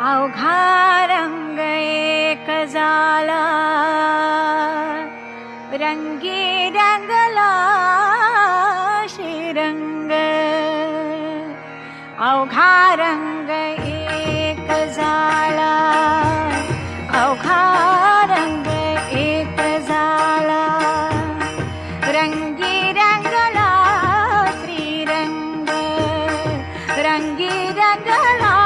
अवघा रंग एक झाला. रंगी रंगला शिरंग अवघा रंग एक झाला. अवघा रंग एक झाला. रंगी रंगला श्रीरंग. रंगी रंगला